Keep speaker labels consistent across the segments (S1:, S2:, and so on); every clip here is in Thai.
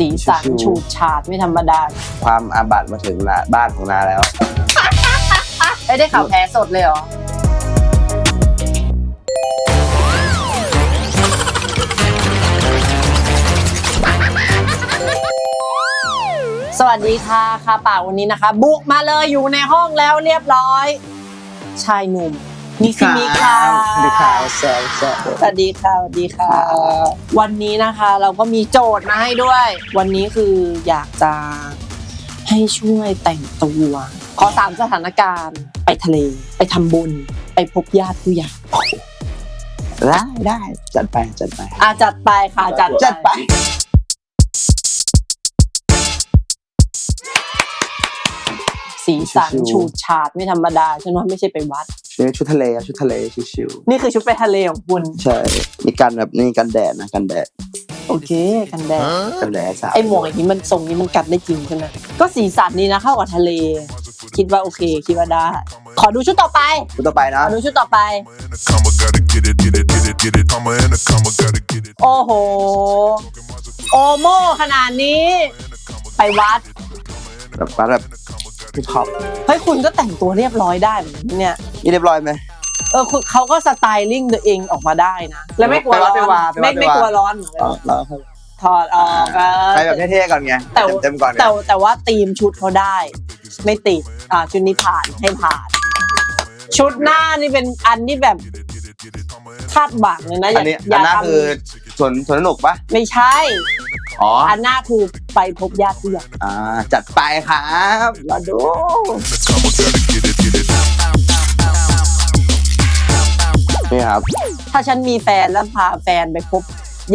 S1: สีสัน
S2: ชิวๆ
S1: ฉูดฉาดไม่ธรรมดา
S2: ความอาบัติมาถึงนาบ้านของนาแล้ว
S1: ไม่ได้ข่าวแพ้สดเลยเหรอ สวัสดีค่ะค่ะป่าวันนี้นะคะ บุกมาเลยอยู่ในห้องแล้วเรียบร้อย ชายหนุ่ม นิซิมิค่ะ
S2: สวัสดีครับแซวแซว
S1: สวัสดีค่ะสวัสดีค่ะ วันนี้นะคะเราก็มีโจทย์มาให้ด้วย วันนี้คืออยากจะให้ช่วยแต่งตัว ขอสามสถานการณ์ ไปทะเล ไปทำบุญ ไปพบญาติผู้ใหญ่
S2: ได้ได้จัดไปจัดไป
S1: อาจัดไปค่ะจัด
S2: จัดไป
S1: สีสัน
S2: ชิวๆ
S1: ฉูดฉาดไม่ธรรมดา ฉันว่าไม่ใช่ไปวัด
S2: ชุดชุดทะเลอะชุดทะเลชิว
S1: นี่คือชุดไปทะเลของคุณ
S2: ๆใช่มีกันแบบนี่กันแดดนะกันแดด
S1: โอเค กันแดด
S2: กันแดดสาว
S1: ไอหมวกอย่างนี้มันทรงนี้มันกัดได้จริงใช่ไหมก็สีสันนี้นะเข้ากับทะเล คิดว่าโอเค คิดว่าได้ ขอดูชุดต่อไป
S2: ชุดต่อไป
S1: ข
S2: นะ
S1: อดูชุดต่อไป
S3: comma, gotta get it, get it, get it, get it. Comma and a comma, gotta get it.
S1: โอ้โห โอโมขนาดนี้ ไปวัด
S2: แบบว่าแบบฮิปฮอป
S1: เฮ้ยคุณก็แต่งตัวเรียบร้อยได้เหมือนกันเนี่ย
S2: นี่เรียบร้อยไหม
S1: เออคุณเขาก็สไตลิ่งตัวเองออกมาได้นะ แล้วไม่กลัวร้อน
S2: ไปวัดไปวัด
S1: ไม่
S2: ไปวัด
S1: ไม่กลัวร้อนเหมือนกัน
S2: เอาเราให้
S1: ถอดออกเออ
S2: ไปแบบเท่ๆก่อนไง
S1: แต่
S2: เต็มๆก่อนไง
S1: แต่แต่ว่าธีมชุดเขาได้ ไม่ติดอ่าชุดนี้ผ่านให้ผ่าน ชุดหน้านี่เป็นอันที่แบบคาดหวังเลยนะ
S2: อันนี้อันนั้นคือสวนสวนสนุกปะ
S1: ไม่ใช่
S2: อ๋อ
S1: อันหน้าคือไปพบญาติผู้ใหญ่
S2: อ่าจัดไปครับมาดู นี่ครับ
S1: ถ้าฉันมีแฟนแล้วพาแฟนไปพบ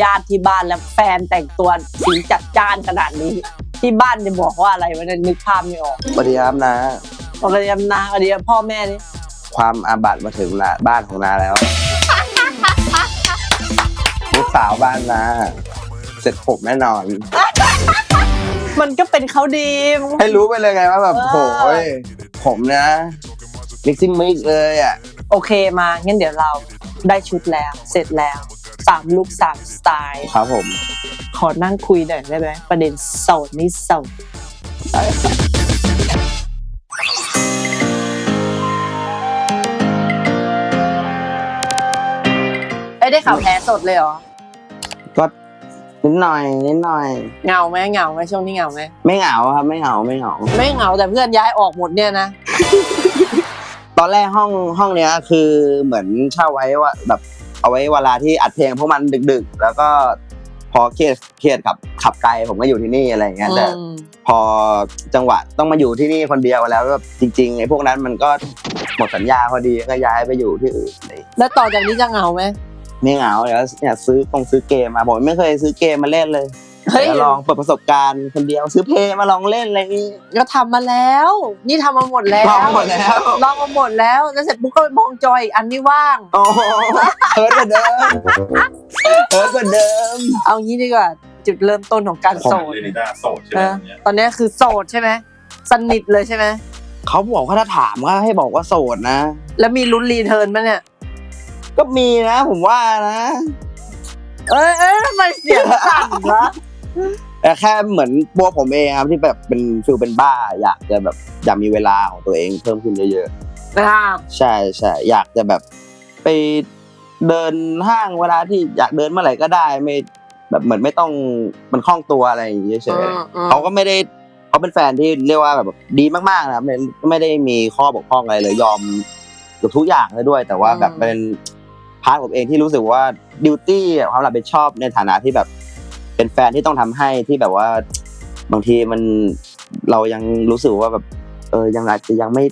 S1: ญาติที่บ้านแล้วแฟนแต่งตัวสีจัดจ้านขนาดนี้ ที่บ้านจะบอกว่าอะไรวะเนี่ยนึกภาพไม่ออก
S2: สวัสดีครับนะ
S1: ปกตินาปกติพ่อแม่นี่
S2: ความอาบัติมาถึงนาบ้านของนาแล้ว ลูกสาวบ้านนาเสร็จผมแน่นอน
S1: มันก็เป็นเขาดีมันก็
S2: ให้รู้ไปเลยไงว่าแบบ
S1: เออ
S2: โหยผมนะมิกซิ่งมิกเลยอะ
S1: โอเคมางั้นเดี๋ยวเราได้ชุดแล้ว เสร็จแล้วสามลุคสามสไตล์
S2: ครับผม
S1: ขอนั่งคุยหน่อยได้ไหมประเด็นโสดนี่โสดเอ้ยได้ข่าวแพ้สดเลยเหรอ
S2: ก็นิดหน่อยนิดหน่อย
S1: เหงาไหมเหงาไหมช่วงนี้เหงาไหม
S2: ไม่เหงาครับไม่เหงาไม่เหงา
S1: ไม่เหงาแต่เพื่อนย้ายออกหมดเนี่ยนะ
S2: ตอนแรกห้องห้องเนี้ยคือเหมือนเช่าไว้ว่าแบบเอาไว้เวลาที่อัดเพลงพวกมันดึกๆ แล้วก็พอเครียดเครียดกับขับไกลผมก็อยู่ที่นี่อะไรอย่างเงี้ยแต่
S1: อืม
S2: พอจังหวะต้องมาอยู่ที่นี่คนเดียวแล้วแบบจริงๆไอ้พวกนั้นมันก็หมดสัญญาพอดีก็ย้ายไปอยู่ที่อื่นเลย
S1: แล้วต่อจากนี้จะเหงาไหม
S2: ไม่เหงาเดี๋ยวเนี่ยซื้อคงซื้อเกมมาผมไม่เคยซื้อเกมมาเล่นเลย
S1: เฮ้ย
S2: เดี๋ยวลองเปิดประสบการณ์คนเดียวซื้อเพลงมาลองเล่นอะไรอย่างงี้
S1: ก็ทำมาแล้ว นี่ทำมาหมดแล้ว
S2: ลองมาหมดแล้ว
S1: ลองมาหมดแล้วแล้วเสร็จปุ๊บก็ไปมองจอยอีกอันนี้ว่าง
S2: โอ้โหเฮิร์ตกว่าเดิมเฮิร์ตกว่าเดิม
S1: เอางี้ดีกว่าจุดเริ่มต้นของการโสด
S4: เลยนิด้าโสดใช่ไหม
S1: นะ
S4: เนี่ย
S1: ตอนนี้คือโสดใช่ไหมสนิทเลยใช่ไหม
S2: เขาบอกว่าถ้าถามว่าให้บอกว่าโสดนะ
S1: แล้วมีลุ้นรีเทิร์นไหมเนี่ย
S2: ก็มีนะ ผมว่านะ
S1: เอ้ยเอ้ยทำไมเสียงสั่นวะ
S2: แต่แค่เหมือนตัวผมเองครับที่แบบเป็นฟิลเป็นบ้า อยากจะแบบอยากมีเวลาของตัวเองเพิ่มขึ้นเยอะ
S1: อ่า
S2: ๆใช่ใช่อยากจะแบบไปเดินห้างเวลาที่อยากเดินเมื่อไหร่ก็ได้ไม่แบบเหมือนไม่ต้องมันคล่องตัวอะไรอย่างเงี้ยเฉยๆเขาก็ไม่ได้เขาเป็นแฟนที่เรียกว่าแบบดีมากๆนะครับไม่ไม่ได้มีข้อบกพร่องอะไรเลยยอมเกือบทุกอย่างเลยด้วย แต่ว่าแบบเป็นพาร์ทผมเองที่รู้สึกว่าดิวตี้ความรับผิดชอบในฐานะที่แบบ เป็นแฟนที่ต้องทำให้ที่แบบว่าบางทีมันเรายังรู้สึกว่าแบบ เออยังอาจจะยังไม่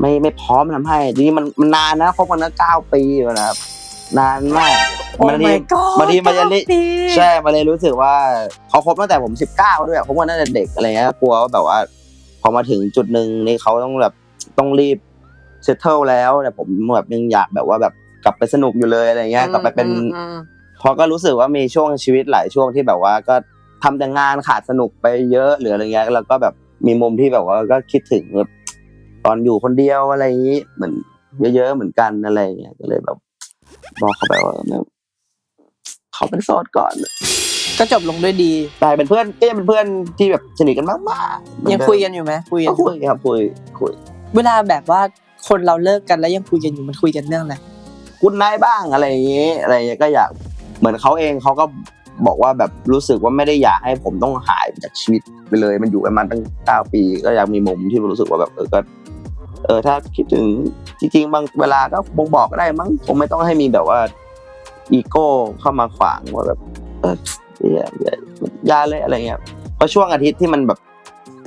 S2: ไม่ไม่พร้อมทำให้ทีนี้มันมันนานนะคบกันนะเก้าปีแล้วนะครับนานมาก
S1: โอ้
S2: บางที
S1: my god
S2: บางทีมันจะเละ
S1: เก้าปี
S2: ใช่มาเลยรู้สึกว่าเขาคบตั้งแต่ผมสิบเก้าด้วยคบกันตั้งแต่เด็กอะไรเงี้ยกลัวว่าแบบว่า พอมาถึงจุดหนึ่งนี่เขาต้องแบบต้องรีบเซตเทิลแล้วแต่ผมแบบยังอยากแบบว่าแบบกลับไปสนุกอยู่เลยอะไรเงี้ยกลับไปเป็น
S1: อืมอืม
S2: พอก็รู้สึกว่ามีช่วงชีวิตหลายช่วงที่แบบว่าก็ทำแต่งานขาดสนุกไปเยอะหรืออะไรเงี้ยแล้วก็แบบมีมุมที่แบบว่าก็คิดถึงแบบตอนอยู่คนเดียวอะไรอย่างนี้เหมือนเยอะๆเหมือนกันอะไรเงี้ยก็เลยแบบบอกเขาไปว่าแบบเขาเป็นโสดก่อน
S1: ก็ก็จบลงด้วยดี
S2: กลายเป็นเพื่อนก็ยังเป็นเพื่อนที่แบบสนิทกันมากๆ
S1: ยังคุยกันอยู่ไหมคุยกั
S2: ก็
S1: นอยู่
S2: คุยครับคุยคุย
S1: เวลาแบบว่าคนเราเลิกกันแล้วยังคุยกันอยู่มันคุยกันเรื่องอะไร
S2: คุณนายบ้างอะไรอย่างงี้อะไรอย่างเงี้ยก็อยาก เหมือนเขาเองเขาก็บอกว่าแบบรู้สึกว่าไม่ได้อยากให้ผมต้องหายจากชีวิตไปเลย มันอยู่กันมาตั้งเก้าปี ก็อยากมีมุมที่รู้สึกว่าแบบเออก็เออถ้าคิดถึงจริงๆบางเวลาก็บงบอกก็ได้มั้งคงไม่ต้องให้มีแบบว่าอีโก้เข้ามาขวางว่าแบบเอออย่าอย่าอย่าเลยอะไรเงี้ยเพราะช่วงอาทิตย์ที่มันแบบ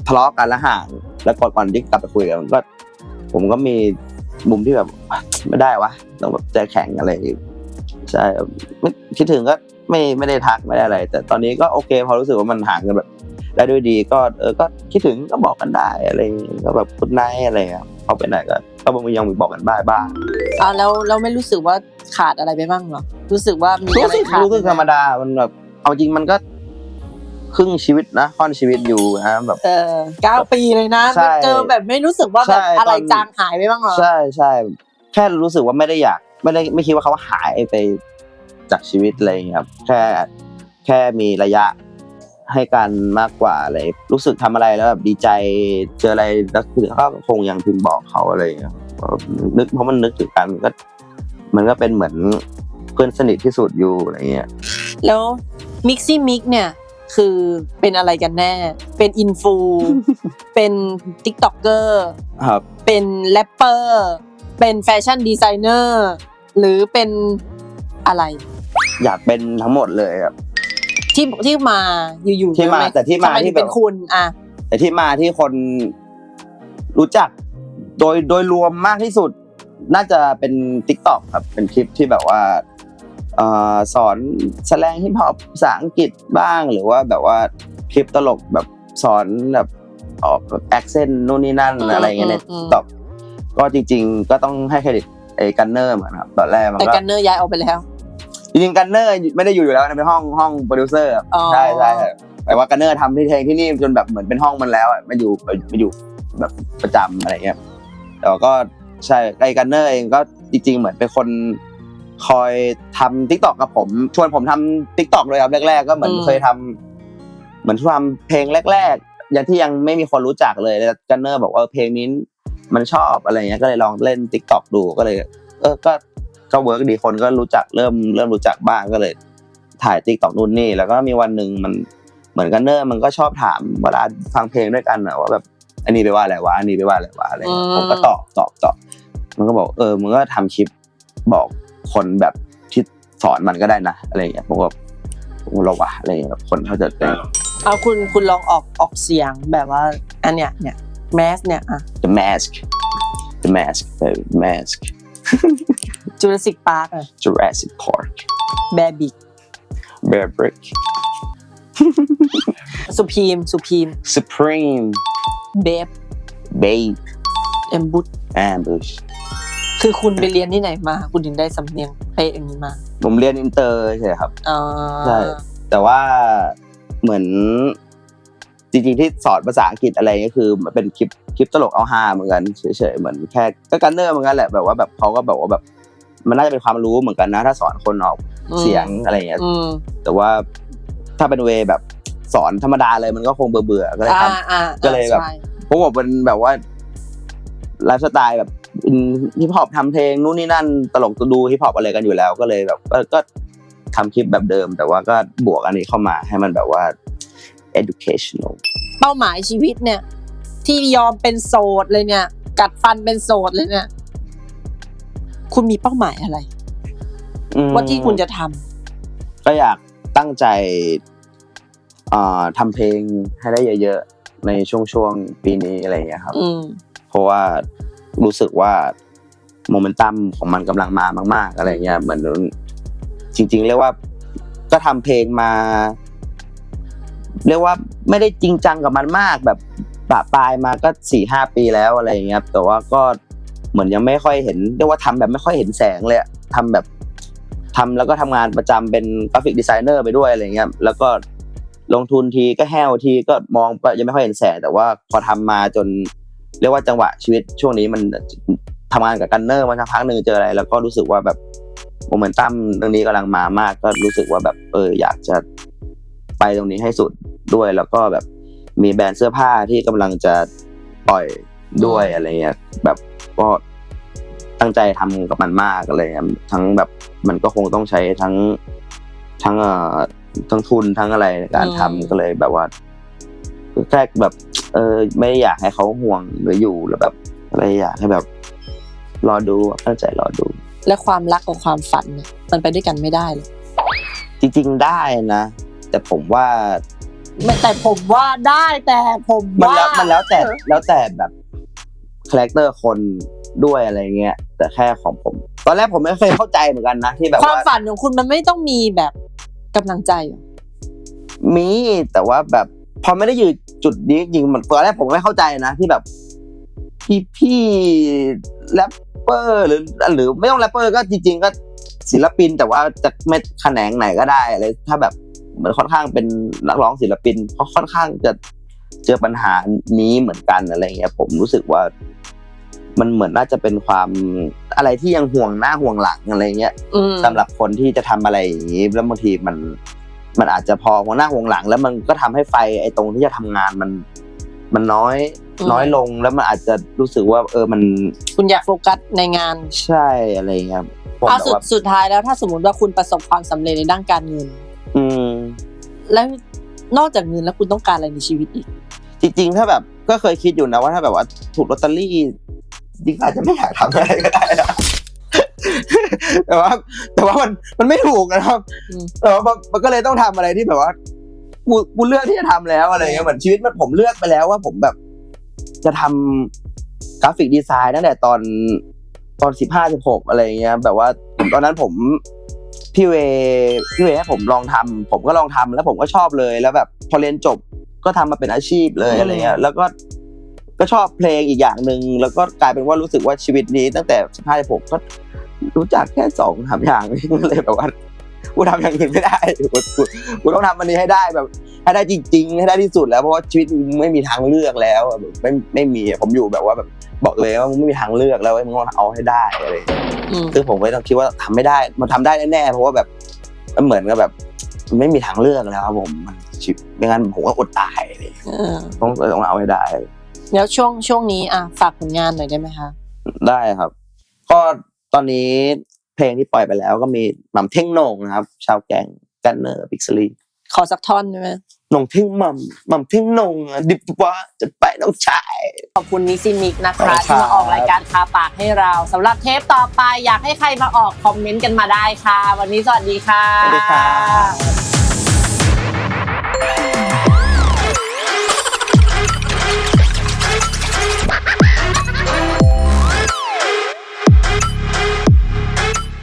S2: ทะเลาะกันแล้วห่าง แล้วก่อนก่อนที่กลับไปคุยกันก็ ผมก็มีมุมที่แบบไม่ได้วะต้องแบบใจแข็งอะไร ใช่ไม่คิดถึงก็ไม่ไม่ได้ทักไม่ได้อะไร แต่ตอนนี้ก็โอเค พอรู้สึกว่ามันห่างกันแบบ ได้ด้วยดีก็เออก็คิดถึงก็บอกกันได้อะไรอย่างงี้ก็แบบคุณนายอะไรเงี้ยเขาไปไหนก็ก็บางทียังมีบอกกันบ้างบ้าง
S1: อ่าแล้วเราไม่รู้สึกว่าขาดอะไรไปบ้างเหรอรู้สึกว่ามี
S2: รู้
S1: อะไร
S2: สึก
S1: ขาด
S2: รู้สึกธรรมดามันแบบเอาจริงมันก็ครึ่งชีวิตนะค่อนชีวิตอยู่นะแบบ
S1: เออเก้าปีเลยนะ
S2: ใช่
S1: เจอแบบไม่รู้สึกว่าแบบ
S2: ใช่
S1: อะไร
S2: ตอน
S1: จางหายไปบ้างเหรอ
S2: ใช่ใช่แค่รู้สึกว่าไม่ได้อยาก ไม่ได้ไม่คิดว่าเขาหายไปจากชีวิตอะไรอย่างเงี้ยครับแค่แค่มีระยะให้กันมากกว่าอะไรรู้สึกทำอะไรแล้วแบบดีใจเจออะไรแล้วคือก็คงยังพิมพ์บอกเขาอะไรอย่างเงี้ยก็นึกเพราะมันนึกถึงกันมันก็ มันก็เป็นเหมือนเพื่อนสนิทที่สุดอยู่อะไรเงี้ย
S1: แล้วมิกซี่มิกเนี่ยคือเป็นอะไรกันแน่ เป็นอินฟู เป็นติ๊กต็อกเกอร์
S2: ครับ
S1: เป็นแรปเปอร์ เป็นแฟชั่นดีไซเนอร์ หรือเป็นอะไร
S2: อยากเป็นทั้งหมดเลยครับ
S1: ที่ที่มาอยู่ๆ
S2: ที่มา
S1: ทำไแต่
S2: ที่มา
S1: ทำไม
S2: ที่
S1: ถึงเป็น
S2: แบบ
S1: คุณอะ
S2: แต่ที่มาที่คนรู้จักโดยโดยรวมมากที่สุด น่าจะเป็น t ิ k t o k ครับ เป็นคลิปที่แบบว่าเอ่อสอนแสดงฮิปฮอปภาษาอังกฤษบ้าง หรือว่าแบบว่าคลิปตลกแบบสอนแบบออกแบบแอคเซนต์นู่นนี่นั่น
S1: อืม
S2: อะไรอย่างเงี้ยใน
S1: อื
S2: t ิ
S1: ม
S2: k t o k ก็จริง ๆ ก็ต้องให้เครดิต ไอ้กันเนอร์เหมือนครับตอนแรกมัน
S1: แต่
S2: ก็
S1: กันเนอร์ย้ายออกไปแล้ว
S2: จริงๆกันเนอร์ไม่ได้อยู่อยู่แล้วนะเป็นห้องห้องโปรดิวเซอร์ครับ
S1: อ๋อ
S2: ใช่ใช่แต่ว่ากันเนอร์ทำที่เพลงที่นี่จนแบบเหมือนเป็นห้องมันแล้วอะมาอยู่มาอยู่แบบประจำอะไรเงี้ยแต่ว่าก็ใช่ไอ้กันเนอร์เองก็จริง ๆ เหมือนเป็นคนคอยทำทิกตอกกับผม ชวนผมทำทิกตอกเลยครับแรกๆก็เหมือน
S1: อืม
S2: เคยทำเหมือนทำเพลงแรก ๆ อย่างที่ยังไม่มีคนรู้จักเลยแล้วกันเนอร์บอกว่าเพลงนี้ มันชอบอะไรเงี้ยก็เลยลองเล่นทิกตอกดูก็เลย เออก็ก็เวิร์กดีคนก็รู้จักเริ่มเริ่มรู้จักบ้างก็เลย ถ่ายติ๊กต็อกนู่นนี่แล้วก็มีวันหนึ่งมันเหมือนกันเนอร์มันก็ชอบถามเวลาฟังเพลงด้วยกันอะว่าแบบอันนี้ไปว่าอะไรวะอันนี้ไปว่าอะไรวะอะไรเงี้ย
S1: อืม
S2: ผมก็ตอบตอบตอบมันก็บอกเออมึงก็ทำคลิปบอกคนแบบที่สอนมันก็ได้นะอะไรเงี้ยผมก็ผมเราวะอะไรเงี้ยแบบคนเขาจะเป็น
S1: เอาคุณคุณลองออกออกเสียงแบบว่าอันเนี้ยเนี่ย แมสเนี่ยอะ
S2: the mask the mask the mask
S1: จูราสสิกพาร์คอะ
S2: Jurassic Park
S1: แบบิก
S2: Bear Brick
S1: สุพีมสุพีม
S2: Supreme
S1: เบฟ
S2: Babe
S1: เอมบุต
S2: Ambush
S1: คือคุณไปเรียนที่ไหนมา คุณถึงได้สำเนียงเป๊ะอย่างนี้มา
S2: ผมเรียนอินเตอร์ใช่ครับ
S1: อ๋อ
S2: ใช่ แต่ว่าเหมือน จริงๆที่สอนภาษาอังกฤษอะไรก็คือมันเป็นคลิปคลิปตลกเอาฮาเหมือนกันเฉยๆเหมือนแค่ก็กันเนอร์เหมือนกันแหละแบบว่าแบบเขาก็แบบว่าแบบ มันน่าจะเป็นความรู้เหมือนกันนะ ถ้าสอนคนออก
S1: อืม
S2: เสียงอะไรอย่างเงี้ย
S1: อืม
S2: แต่ว่าถ้าเป็นเวย์แบบสอนธรรมดาเลยมันก็คงเบื่อๆก็เลยทำ
S1: อ่าอ่า
S2: ก็เลยแบบ
S1: ใช่
S2: ผมบอกเป็นแบบว่าไลฟ์สไตล์แบบฮิปฮอปทำเพลงนู่นนี่นั่นตลกดูฮิปฮอปอะไรกันอยู่แล้ว ก็เลยแบบก็ก็ทำคลิปแบบเดิม แต่ว่าก็บวกอันนี้เข้ามาให้มันแบบว่า educational
S1: เป้าหมายชีวิตเนี่ย ที่ยอมเป็นโสดเลยเนี่ย กัดฟันเป็นโสดเลยเนี่ย คุณมีเป้าหมายอะไร
S2: อืม
S1: ว่าที่คุณจะทำ
S2: ก็อยากตั้งใจอ่าทำเพลงให้ได้เยอะๆ ในช่วงช่วงๆปีนี้อะไรอย่างเงี้ยครับ
S1: อืม
S2: เพราะว่ารู้สึกว่าโมเมนตัมของมันกำลังมามาก ๆ อะไรเงี้ยเหมือนจริง ๆ เรียกว่าก็ทำเพลงมา เรียกว่าไม่ได้จริงจังกับมันมากแบบปะปลายมาก็สี่ห้าปีแล้วอะไรอย่างเงี้ยแต่ว่าก็เหมือนยังไม่ค่อยเห็นเรียกว่าทำแบบไม่ค่อยเห็นแสงเลยอะทำแบบทำแล้วก็ทำงานประจำเป็นกราฟิกดีไซเนอร์ไปด้วยอะไรเงี้ยแล้วก็ลงทุนทีก็แห้วทีก็มองก็ยังไม่ค่อยเห็นแสงแต่ว่าพอทำมาจน เรียกว่าจังหวะชีวิตช่วงนี้มันทำงานกับกันเนอร์มาสักพักหนึ่งเจออะไร แล้วก็รู้สึกว่าแบบโมเมนตัมเรื่องนี้กำลังมามาก ก็รู้สึกว่าแบบเอออยากจะไปตรงนี้ให้สุด ด้วย แล้วก็แบบมีแบรนด์เสื้อผ้าที่กำลังจะปล่อยด้วยอะไรเงี้ยแบบก็ตั้งใจทำกับมันมากอะไรเงี้ยทั้งแบบมันก็คงต้องใช้ทั้งทั้งเอ่อทั้งทุนทั้งอะไรในการทำก็เลยแบบว่าแค่แบบ เออไม่อยากให้เขาห่วงหรืออยู่แล้วแบบ อะไรอยากให้แบบ รอดูตั้งใจรอดู
S1: และความรักกับความฝันเนี่ยมันไปด้วยกันไม่ได้เลย
S2: จริงๆได้นะ แต่ผมว่า
S1: ไม่ แต่ผมว่าได้แต่ผม
S2: มัน
S1: ว่า
S2: แล้วมันแล้วแต่แล้วแต่แบบคาแรคเตอร์คนด้วยอะไรเงี้ยแต่แค่ของผม ตอนแรกผมไม่เคยเข้าใจเหมือนกันนะที่แบบ
S1: ความ
S2: ว่า
S1: ฝันของคุณมันไม่ต้องมีแบบกำลังใจเหรอ
S2: มีแต่ว่าแบบพอไม่ได้อยู่จุดนี้จริงๆมันตอนแรกผมไม่เข้าใจนะที่แบบ พี่พี่แรปเปอร์หรือหรือไม่ต้องแรปเปอร์ก็จริง ๆ ก็ศิลปินแต่ว่าจะไม่แขนงไหนก็ได้อะไรถ้าแบบ เหมือนค่อนข้างเป็นนักร้องศิลปินเขาค่อนข้างจะเจอปัญหานี้เหมือนกันอะไรเงี้ย ผมรู้สึกว่า มันเหมือนน่าจะเป็นความอะไรที่ยังห่วงหน้าห่วงหลังอะไรเงี้ย
S1: อืม
S2: สำหรับคนที่จะทำอะไรอย่างนี้แล้วบางทีมันมันอาจจะพอหัวหน้าห่วงหลัง แล้วมันก็ทำให้ไฟไอ้ตรงที่จะทำงานมัน มันน้อยน้อยลงแล้วมันอาจจะรู้สึกว่า เออมัน
S1: คุณอยากโฟกัสในงาน
S2: ใช่อะไรเงี้ยผม
S1: เอา
S2: แบบ
S1: สุด
S2: ว่า
S1: สุดท้ายแล้วถ้าสมมติว่าคุณประสบความสำเร็จในด้านการเงิน
S2: อืม
S1: แล้วนอกจากเงินแล้วคุณต้องการอะไรในชีวิตอีก
S2: จริงๆ ถ้าแบบก็เคยคิดอยู่นะว่าถ้าแบบว่าถูกลอตเตอรี่จริงๆอาจจะไม่อยากทำอะไรก็ได้นะแต่ว่า แต่ว่ามันมันไม่ถูกนะครับ
S1: อืม
S2: แต่ว่ามันมันก็เลยต้องทำอะไรที่แบบว่ากูกูเลือกที่จะทำแล้วอะไรเงี้ยเหมือนชีวิตมันผมเลือกไปแล้วว่าผมแบบ จะทำกราฟิกดีไซน์ตั้งแต่ตอนตอนสิบห้าสิบหกอะไรเงี้ย แบบว่าตอนนั้นผม พี่เวพี่เวให้ผมลองทำผมก็ลองทำแล้วผมก็ชอบเลยแล้วแบบพอเรียนจบก็ทำมาเป็นอาชีพเลย
S1: อืม
S2: อะไรเงี้ยแล้วก็ก็ชอบเพลงอีกอย่างหนึ่งแล้วก็กลายเป็นว่ารู้สึกว่าชีวิตนี้ตั้งแต่สิบห้าสิบหกก็รู้จักแค่สองสามอย่างก็เลยแบบว่า กูทำอย่างอื่นไม่ได้กูกูกูต้องทำอันนี้ให้ได้แบบ ให้ได้จริง ๆ ให้ได้ที่สุดแล้วเพราะว่าชีวิตมึงไม่มีทางเลือกแล้วอะแบบไม่ไม่มีอะผมอยู่แบบว่าแบบบอกเลยว่ามึงไม่มีทางเลือกแล้วเว้ยมึงต้องเอาให้ได้อะไรอย่างเงี้ย
S1: อืม
S2: คือผมก็ต้องคิดว่าทำไม่ได้ มันทำได้แน่ๆเพราะว่าแบบมันเหมือนกับแบบมันไม่มีทางเลือกแล้วครับผมมันชีวิตไม่งั้นผมก็อดตายอะไรอย่างเงี้ย
S1: เออ
S2: ต้องต้องเอาให้ได้
S1: แล้วช่วงช่วงนี้อะฝากผลงานหน่อยได้ไหมคะ
S2: ได้ครับ ก็ตอนนี้ เพลงที่ปล่อยไปแล้วก็มีหม่ำเท่งนงครับ ชาวแกงกันเนอร์บิ๊กซลี
S1: ขอสักท่อนได้ไหม
S2: นงเท่งหม่ำหม่ำเท่งนงดิบวะจะไปน้องชาย
S1: ขอบคุณนิซิมิกนะคะที่มาออกรายการคาปากให้เราสำหรับเทปต่อไปอยากให้ใครมาออกคอมเมนต์กันมาได้ค่ะ วันนี้สวัสดีค่ะ
S2: สวัสดีค่ะ